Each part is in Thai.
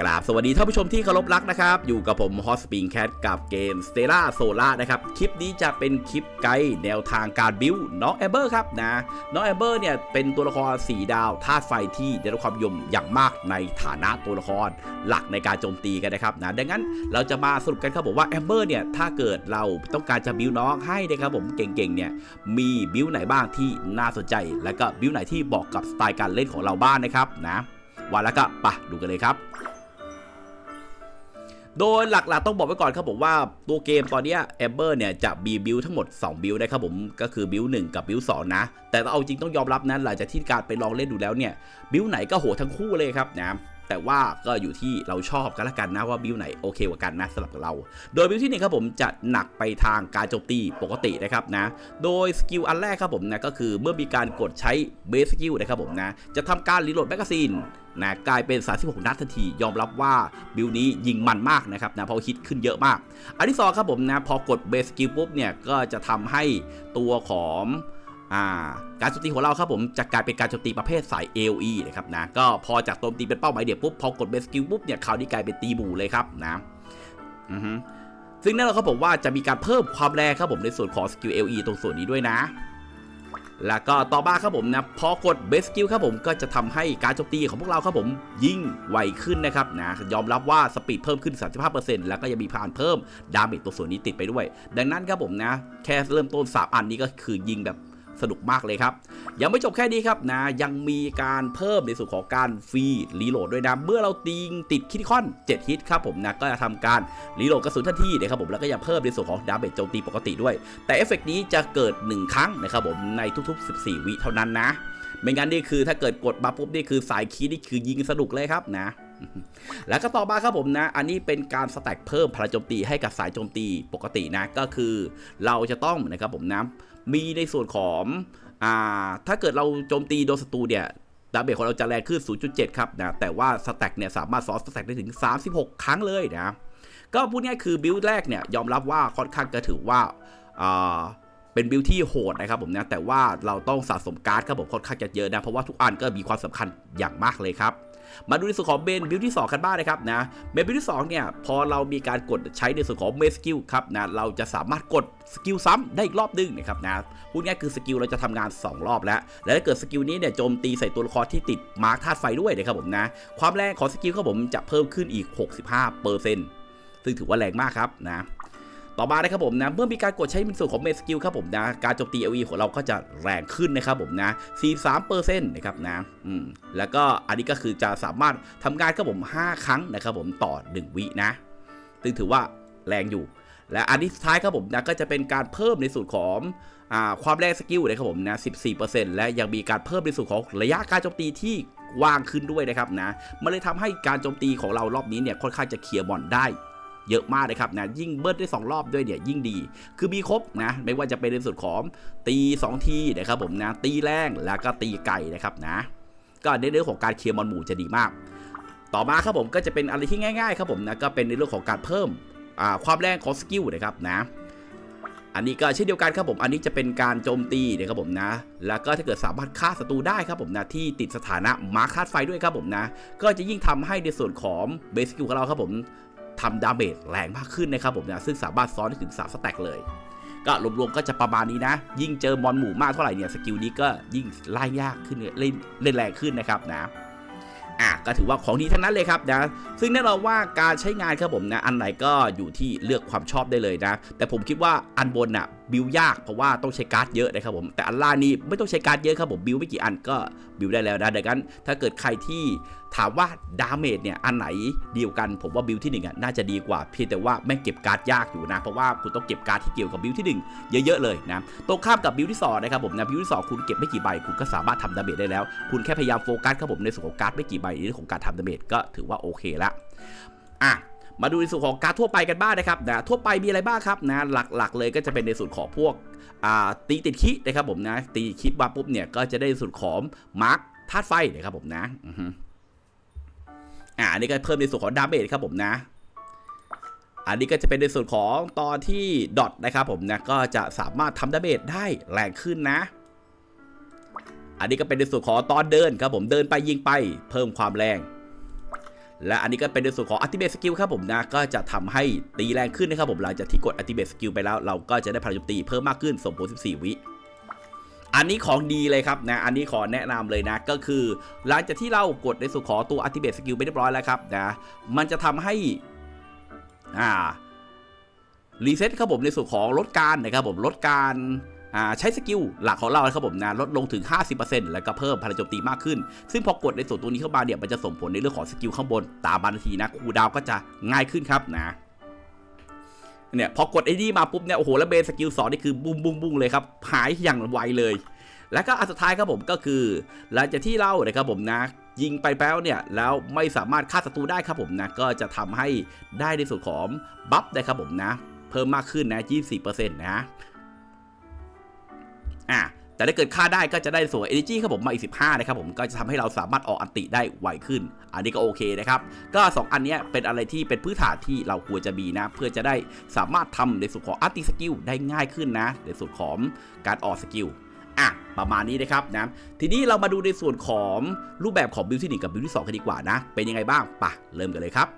กราบสวัสดีท่านผู้ชมที่เคารพรักนะครับ อยู่กับผมฮอสปิงแคทกับเกม Stella Solar นะครับ คลิปนี้จะเป็นคลิปไกด์แนวทางการบิวน้องแอมเบอร์ครับนะน้องแอมเบอร์เนี่ยเป็นตัวละคร4ดาวธาตุไฟที่ได้รับความนิยมอย่างมากในฐานะตัวละครหลักในการโจมตีกันนะครับนะดังนั้นเราจะมาสรุปกันครับผมว่าแอมเบอร์เนี่ยถ้าเกิดเราต้องการจะบิวน้องให้นะครับผมเก่งๆเนี่ยมีบิวไหนบ้างที่น่าสนใจ แล้วก็บิวไหนที่บอกกับสไตล์การเล่นของเราบ้างนะครับนะวันแล้วก็ไปะดูกันเลยครับ โดยหลักๆต้องบอกไว้ก่อนครับผมว่าตัวเกมตอนเนี้แอมเบอร์เนี่ยจะมีบิลทั้งหมด 2 บิลนะครับผมก็คือบิล1กับบิล2นะ แต่เอาจริงต้องยอมรับนะหลังจากที่การไปลองเล่นดูแล้วเนี่ยบิลไหนก็โหทั้งคู่เลยครับนะแต่ว่าก็อยู่ที่เราชอบกันละกันนะว่าบิลไหนโอเคกว่ากันนะสำหรับเรา โดยบิลที่หนึ่งครับผมจะหนักไปทางการโจมตีปกตินะครับนะ โดยสกิลอันแรกครับผมนะก็คือเมื่อมีการกดใช้เบสสกิลนะครับผมนะจะทำการรีโหลดแมกกาซีน นะกลายเป็น 36 นัดทันที ยอมรับว่าบิลนี้ยิงมันมากนะครับนะเพราะฮิตขึ้นเยอะมาก อันที่สองครับผมนะพอกดเบสกิลปุ๊บเนี่ยก็จะทำให้ตัวของาการโจมตีของเราครับผมจะกลายเป็นการโจมตีประเภทสาย AOE นะครับนะก็พอจากโจมตีเป็นเป้าหมายเดียวปุ๊บพอกดเบสกิลปุ๊บเนี่ยคราวนี้กลายเป็นตีหมู่เลยครับนะอือฮึซึ่งแน่นอนครับผมว่าจะมีการเพิ่มความแรงครับผมในส่วนของสกิล AOE ตรงส่วนนี้ด้วยนะ แล้วก็ต่อมาครับผมนะพอกดเบสกิลครับผมก็จะทำให้การโจมตีของพวกเราครับผมยิ่งไวขึ้นนะครับนะยอมรับว่าสปีดเพิ่มขึ้น 35%แล้วก็ยังมีพานเพิ่มดาเมจตัวส่วนนี้ติดไปด้วย ดังนั้นครับผมนะแค่เริ่มต้น3อันนี้ก็คือยิงแบบ สนุกมากเลยครับ ยังไม่จบแค่นี้ครับนะยังมีการเพิ่มในส่วนของการฟรีรีโหลดด้วยนะเมื่อเราตีงติดคิดคอน 7 ฮิตครับผมนะก็จะทำการรีโหลดกระสุนทันทีนะครับผมแล้วก็ยังเพิ่มในส่วนของดาเมจโจมตีปกติด้วย แต่เอฟเฟกต์นี้จะเกิด 1 ครั้งนะครับผมในทุกๆ 14 วิเท่านั้นนะไม่งั้นนี่คือถ้าเกิดกดมาปุ๊บนี่คือสายคีนี่คือยิงสนุกเลยครับนะแล้วก็ต่อมาครับผมนะ อันนี้เป็นการสแต็กเพิ่มพลังโจมตีให้กับสายโจมตีปกตินะ ก็คือเราจะต้องนะครับผมนะ มีในส่วนของอ่าถ้าเกิดเราโจมตีโดนศัตรูเนี่ยดาเมจของเราจะแรงขึ้น 0.7 ครับนะ แต่ว่าสแต็กเนี่ย สามารถซ้อนสแต็กได้ถึง 36 ครั้งเลยนะ ก็พูดง่ายคือบิลด์แรกเนี่ย ยอมรับว่าค่อนข้างจะถือว่าอ่าเป็นบิลที่โหดนะครับผมนะ แต่ว่าเราต้องสะสมการ์ดครับผมค่อนข้างจะเยอะนะ เพราะว่าทุกอันก็มีความสำคัญอย่างมากเลยครับ มาดูในส่วนของเบนบิลที่ 2 กันบ้างนะครับนะเบนบิลที่2เนี่ยพอเรามีการกดใช้ในส่วนของเมสกิลครับนะเราจะสามารถกดสกิลซ้ำได้อีกรอบนึงนะครับนะพูดง่ายคือสกิลเราจะทำงาน 2 รอบแล้ว และถ้าเกิดสกิลนี้เนี่ยโจมตีใส่ตัวละครที่ติดมาร์คธาตุไฟด้วยนะครับผมนะความแรงของสกิลครับผมจะเพิ่มขึ้นอีก 65%ซึ่งถือว่าแรงมากครับนะ ต่อมานะครับผมนะเมื่อมีการกดใช้เป็นส่วนของเมสกิลครับผมนะการโจมตี LE ของเราก็จะแรงขึ้นนะครับผมนะ43%นะครับนะอืมแล้วก็อันนี้ก็คือจะสามารถทำงานครับผม 5 ครั้งนะครับผมต่อ 1 วินะ ซึ่งถือว่าแรงอยู่ และอันที่สุดท้ายครับผมนะก็จะเป็นการเพิ่มในส่วนของความแรงสกิลนะครับผมนะ 14%และยังมีการเพิ่มในส่วนของระยะการโจมตีที่กว้างขึ้นด้วยนะครับนะ มันเลยทำให้การโจมตีของเรารอบนี้เนี่ยค่อนข้างจะเคลียร์บอลได้ เยอะมากนะครับนะยิ่งเบิร์ดได้ 2 รอบด้วยเนี่ยยิ่งดี คือมีครบนะไม่ว่าจะเป็นในส่วนของตี 2 ทีนะครับผมนะตีแรงแล้วก็ตีไก่นะครับนะก็ในเรื่องของการเคลียร์บอลหมู่จะดีมาก ต่อมาครับผมก็จะเป็นอะไรที่ง่ายๆครับผมนะก็เป็นในเรื่องของการเพิ่มความแรงของสกิลนะครับนะอันนี้ก็เช่นเดียวกันครับผม อันนี้จะเป็นการโจมตีนะครับผมนะ แล้วก็ถ้าเกิดสามารถฆ่าศัตรูได้ครับผมนะที่ติดสถานะมาร์คธาตุไฟด้วยครับผมนะ ก็จะยิ่งทำให้ในส่วนของเบสกิลของเราครับผม ทำดาเมจแรงมากขึ้นนะครับผมนะซึ่งสามารถซ้อนได้ถึง3สแต็กเลย ก็รวมๆก็จะประมาณนี้นะ ยิ่งเจอมอนหมู่มากเท่าไหร่เนี่ยสกิลนี้ก็ยิ่งไล่ยากขึ้นเนี่ยเล่นเล่นแรงขึ้นนะครับนะอะก็ถือว่าของดีทั้งนั้นเลยครับนะ ซึ่งแน่นอนว่าการใช้งานครับผมนะ อันไหนก็อยู่ที่เลือกความชอบได้เลยนะ แต่ผมคิดว่าอันบนน่ะ บิวยากเพราะว่าต้องใช้การ์ดเยอะนะครับผมแต่อันล่านี่ไม่ต้องใช้การ์ดเยอะครับผมบิวไม่กี่อันก็บิวได้แล้วนะดังนั้นถ้าเกิดใครที่ถามว่าดาเมจเนี่ยอันไหนดีกว่ากัน ผมว่าบิวที่หนึ่งอะน่าจะดีกว่าเพียงแต่ว่าแม่งเก็บการ์ดยากอยู่นะ เพราะว่าคุณต้องเก็บการ์ดที่เกี่ยวกับบิวที่หนึ่งเยอะๆเลยนะตรงข้ามกับบิวที่สองนะครับผมนะบิวที่สองคุณเก็บไม่กี่ใบคุณก็สามารถทำดาเมจได้แล้ว คุณแค่พยายามโฟกัสครับผมในส่วนของการ์ดไม่กี่ใบในเรื่องของการทำดาเมจก็ถือว่าโอเคละอะ มาดูในส่วนของการทั่วไปกันบ้างนะครับนะทั่วไปมีอะไรบ้างครับนะหลักๆ เลยก็จะเป็นในส่วนของพวกตีติดคินะครับผมนะตีคิมาปุ๊บเนี่ยก็จะได้ในส่วนของมาร์คธาตุไฟนะครับผมนะอ่านนี้ก็เพิ่มในส่วนของดาเมจครับผมนะ อันนี้ก็จะเป็นในส่วนของตอนที่ดอทนะครับผมนะก็จะสามารถทำดาเมจได้แรงขึ้นนะ อันนี้ก็เป็นในส่วนของตอนเดินครับผมเดินไปยิงไป เพิ่มความแรง และอันนี้ก็เป็นในส่วนของ Ultimate Skill ครับผมนะก็จะทำให้ตีแรงขึ้นนะครับผมหลังจากที่กด Ultimate Skill ไปแล้ว เราก็จะได้พลังโจมตีเพิ่มมากขึ้นส่งผล14 วิอันนี้ของดีเลยครับนะ อันนี้ขอแนะนำเลยนะ ก็คือ หลังจากที่เรากดในส่วนของตัว Ultimate Skill ไปเรียบร้อยแล้วครับนะ มันจะทำให้ อ่า รีเซ็ตครับผมในส่วนของลดการนะครับผมลดการ ใช้สกิลหลักของเราครับผมนะลดลงถึง 50%แล้วก็เพิ่มพลังโจมตีมากขึ้น ซึ่งพอกดในส่วนตัวนี้เข้ามาเนี่ยมันจะส่งผลในเรื่องของสกิลข้างบนตามบานาทีนะคูดาวก็จะง่ายขึ้นครับนะเนี่ยพอกดไอ้นี่มาปุ๊บเนี่ยโอ้โหแล้วเบนสกิลสองนี่คือบุ้งบุ้งบุ้งเลยครับหายอย่างไวเลย แล้วก็อันสุดท้ายครับผมก็คือหลังจากที่เรานะครับผมนะยิงไปแล้วเนี่ยแล้วไม่สามารถฆ่าศัตรูได้ครับผมนะก็จะทำให้ได้ในส่วนของบัฟได้ครับผมนะ เพิ่มมากขึ้นนะ 24%นะ อะแต่ถ้าเกิดฆ่าได้ก็จะได้ส่วน energy ครับผมมาอีก 15 นะครับผมก็จะทำให้เราสามารถออกอันติได้ไวขึ้น อันนี้ก็โอเคนะครับ ก็ 2 อันนี้เป็นอะไรที่เป็นพื้นฐานที่เราควรจะมีนะ เพื่อจะได้สามารถทำในส่วนของอันติสกิลได้ง่ายขึ้นนะ ในส่วนของการออกสกิลอะประมาณนี้นะครับนะทีนี้เรามาดูในส่วนของรูปแบบของบิลที่1กับบิลที่2กันดีกว่านะ เป็นยังไงบ้างปะเริ่มกันเลยครับ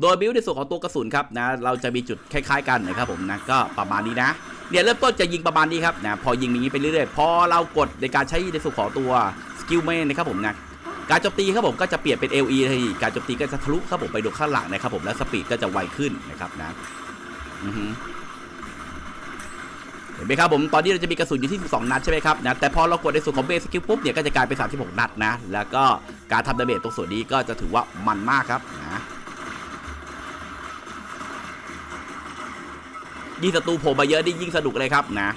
โดยบิลในส่วนของตัวกระสุนครับนะเราจะมีจุดคล้าย ๆ กันนะครับผมนะก็ประมาณนี้นะ เนี่ยเริ่มต้นจะยิงประมาณนี้ครับนะพอยิงอย่างนี้ไปเรื่อยๆพอเรากดในการใช้ในส่วนของตัวสกิลเมนนะครับผมนะการโจมตีครับผมก็จะเปลี่ยนเป็น LE ทีการโจมตีก็จะทะลุครับผมไปโดนข้างหลังนะครับผมและสปีดก็จะไวขึ้นนะครับนะเห็นไหมครับผมตอนนี้เราจะมีกระสุนอยู่ที่ 12 นัดใช่ไหมครับนะแต่พอเรากดในส่วนของเบสสกิลปุ๊บเนี่ยก็จะกลายเป็น 36 นัดนะแล้วก็การทำดาเมจตรงส่วนนี้ก็จะถือว่ามันมากครับนะ ยิ่งศัตรูโผล่มาเยอะนี่ยิ่งสนุกเลยครับนะ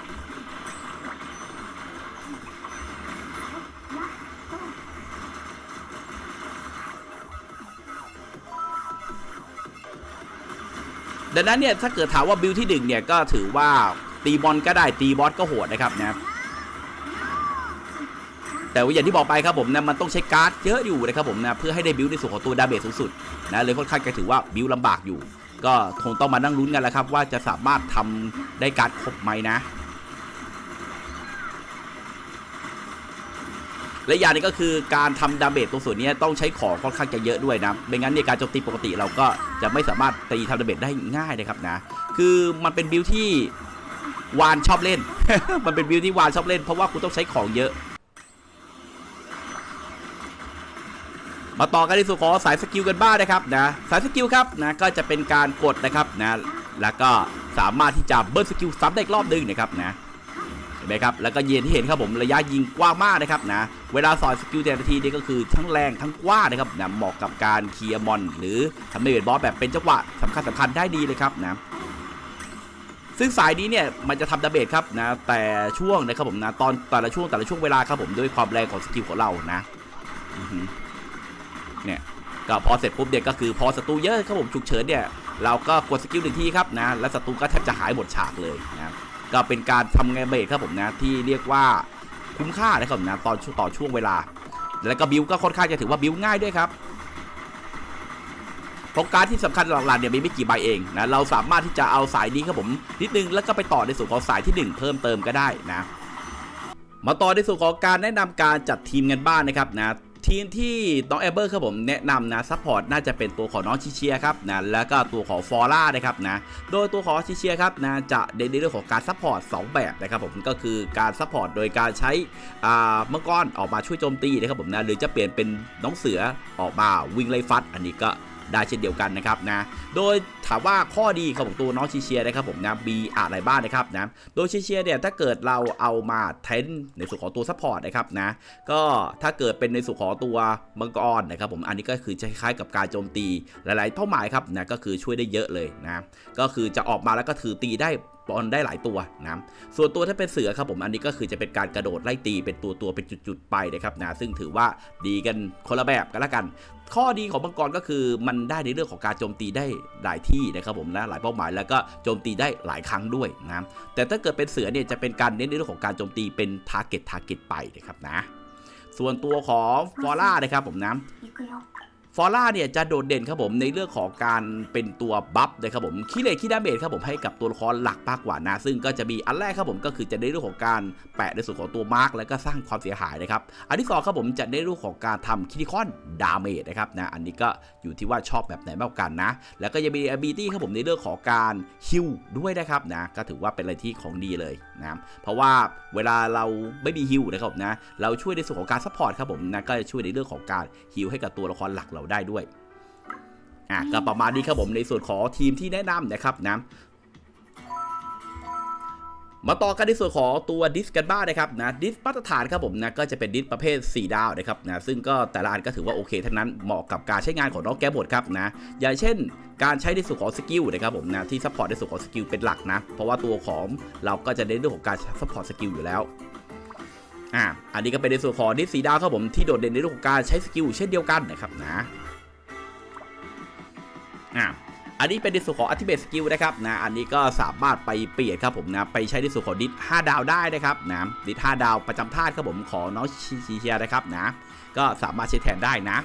ดังนั้นเนี่ยถ้าเกิดถามว่าบิลที่หนึ่งเนี่ยก็ถือว่าตีบอลก็ได้ตีบอสก็โหดนะครับนะแต่ว่าอย่างที่บอกไปครับผมนะมันต้องใช้การ์ดเยอะอยู่นะครับผมนะเพื่อให้ได้บิลในส่วนของตัวดาเมจสูงสุดนะเลยค่อนข้างจะถือว่าบิลลำบากอยู่ ก็คงต้องมานั่งลุ้นกันแล้วครับ ว่าจะสามารถทำได้การครบไหมนะ และอย่างนี้ก็คือการทำดาเมจตรงส่วนนี้ต้องใช้ของค่อนข้างจะเยอะด้วยนะไม่งั้นในยการโจมตีปกติเราก็จะไม่สามารถตีทำดาเมจได้ง่ายนะครับนะ คือมันเป็นบิลที่วานชอบเล่น มันเป็นบิลที่วานชอบเล่นเพราะว่าคุณต้องใช้ของเยอะ มาต่อกันในส่วนของสายสกิลกันบ้างนะครับนะสายสกิลครับนะก็จะเป็นการกดนะครับนะแล้วก็สามารถที่จะเบิร์นสกิลซ้ำได้อีกรอบหนึงนะครับนะเห็นไหมครับแล้วก็เย็นที่เห็นครับผมระยะยิงกว้างมากนะครับนะเวลาสอนสกิลแต่ละทีนี่ก็คือทั้งแรงทั้งกว้างนะครับนะเหมาะกับการเคลียร์มอน หรือทำให้เวทบอสแบบเป็นจังหวะสำคัญสำคัญได้ดีเลยครับนะซึ่งสายนี้เนี่ยมันจะทำดาเมจครับนะแต่ช่วงนะครับผมนะตอนแต่ละช่วงแต่ละช่วงเวลาครับผมด้วยความแรงของสกิลของเรานะ เนี่ยก็พอเสร็จปุ๊บเนี่ยก็คือพอศัตรูเยอะครับผมฉุกเฉินเนี่ยเราก็กดสกิลหนึ่งทีครับนะแล้วศัตรูก็แทบจะหายหมดฉากเลยนะก็เป็นการทำไงเบรครับผมนะที่เรียกว่าคุ้มค่านะครับผมนะตอนต่อช่วงเวลา แล้วก็บิวก็ค่อนข้างจะถือว่าบิวง่ายด้วยครับเพราะการที่สำคัญหลักๆเนี่ยมีไม่กี่ใบเองนะเราสามารถที่จะเอาสายนี้ครับผมนิดนึงแล้วก็ไปต่อในส่วนของสายที่หนึ่งเพิ่มเติมก็ได้นะมาต่อในส่วนของการแนะนำการจัดทีมกันบ้างนะครับนะ ทีมที่น้องแอเบอร์ครับผมแนะนำนะซัพพอร์ตน่าจะเป็นตัวของน้องชิเชียครับนะแล้วก็ตัวของฟอร่านะครับนะโดยตัวของชิเชียครับนะจะเน้นในเรื่องของการซัพพอร์ต2แบบนะครับผมก็คือการซัพพอร์ตโดยการใช้อ่าเมื่อก้อนออกมาช่วยโจมตีนะครับผมนะหรือจะเปลี่ยนเป็นน้องเสือออกมาวิ่งไล่ฟัด อันนี้ก็ ได้เช่นเดียวกันนะครับนะโดยถามว่าข้อดีของตัวน้องชิเชียนะครับผมนะมีอะไรบ้างนะครับนะโดยชิเชียเนี่ยถ้าเกิดเราเอามาเทนในส่วนของตัวซัพพอร์ตนะครับนะก็ถ้าเกิดเป็นในส่วนของตัวมังกรนะครับผมอันนี้ก็คือคล้ายๆกับการโจมตีหลายๆเป้าหมายครับนะก็คือช่วยได้เยอะเลยนะก็คือจะออกมาแล้วก็ถือตีได้ บอลได้หลายตัวนะส่วนตัวถ้าเป็นเสือครับผมอันนี้ก็คือจะเป็นการกระโดดไล่ตีเป็นตัวตัวเป็นจุดๆไปนะครับนะซึ่งถือว่าดีกันคนละแบบกันละกัน ข้อดีของมังกรก็คือมันได้ในเรื่องของการโจมตีได้หลายที่นะครับผมนะหลายเป้าหมายแล้วก็โจมตีได้หลายครั้งด้วยนะแต่ถ้าเกิดเป็นเสือเนี่ยจะเป็นการเน้นในเรื่องของการโจมตีเป็นทาร์เก็ตทาร์เก็ตไปนะครับนะ ส่วนตัวของฟอร่านะครับผมนะ ฟอร่าเนี่ยจะโดดเด่นครับผมในเรื่องของการเป็นตัวบัฟนะครับผมคีเลคีดาเมจครับผมให้กับตัวละครหลักมากกว่านะ ซึ่งก็จะมีอันแรกครับผมก็คือจะในเรื่องของการแปะในส่วนของตัวมาร์กแล้วก็สร้างความเสียหายนะครับ อันที่สองครับผมจะในเรื่องของการทำคิติคอนดาเมจนะครับนะ อันนี้ก็อยู่ที่ว่าชอบแบบไหนมากกันนะ แล้วก็ยังมี ability ครับผมในเรื่องของการฮิลด้วยนะครับนะ ก็ถือว่าเป็นอะไรที่ของดีเลยนะ เพราะว่าเวลาเราไม่มีฮิลนะครับผมนะ เราช่วยในส่วนของการซัพพอร์ตครับผมนะ ก็จะช่วยในเรื่องของการฮิลให้กับตัวละครหลักเราได้ด้วยอะก็ประมาณนี้ครับผมในส่วนของทีมที่แนะนำนะครับนะมาต่อกันในส่วนของตัวดิสกันบ้างนะครับนะดิสมาตรฐานครับผมนะก็จะเป็นดิสประเภท 4 ดาวนะครับนะซึ่งก็แต่ละอันก็ถือว่าโอเคทั้งนั้นเหมาะกับการใช้งานของน้องแกบดครับนะอย่างเช่น การใช้ในส่วนของสกิลนะครับผมนะที่ซัพพอร์ตในส่วนของสกิลเป็นหลักนะเพราะว่าตัวของเราก็จะเน้นเรื่องของการซัพพอร์ตสกิลอยู่แล้ว อ่าอันนี้ก็เป็นในส่วนของดิสสีดาวครับผมที่โดดเด่นในเรื่องของการใช้สกิลเช่นเดียวกันนะครับนะอ่าอันนี้เป็นในส่วนของอัติเบสกิลนะครับนะอันนี้ก็สามารถไปเปลี่ยนครับผมนะไปใช้ในส่วนของดิส5ดาวได้นะครับนะดิส5ดาวประจำธาตุครับผมของน้องชิชิเชียนะครับนะก็สามารถใช้แทนได้นะ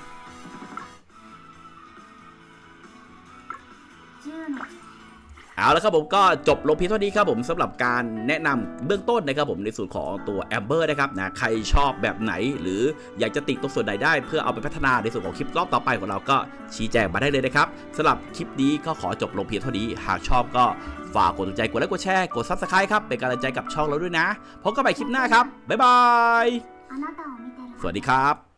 เอาละครับผมก็จบลงเพียงเท่านี้ครับผมสำหรับการแนะนำเบื้องต้นนะครับผมในส่วนของตัว Amber นะครับนะใครชอบแบบไหน หรืออยากจะติดตรงส่วนใดได้ เพื่อเอาไปพัฒนาในส่วนของคลิปรอบต่อไปของเราก็ชี้แจงมาได้เลยนะครับสำหรับคลิปนี้ก็ขอจบลงเพียงเท่านี้ หากชอบก็ฝากกดใจกดไลค์กดแชร์กดซับสไคร b e ครับเป็นกำลังใจกับช่องเราด้วยนะพบกันใหม่คลิปหน้าครับบ๊ายบายสวัสดีครับ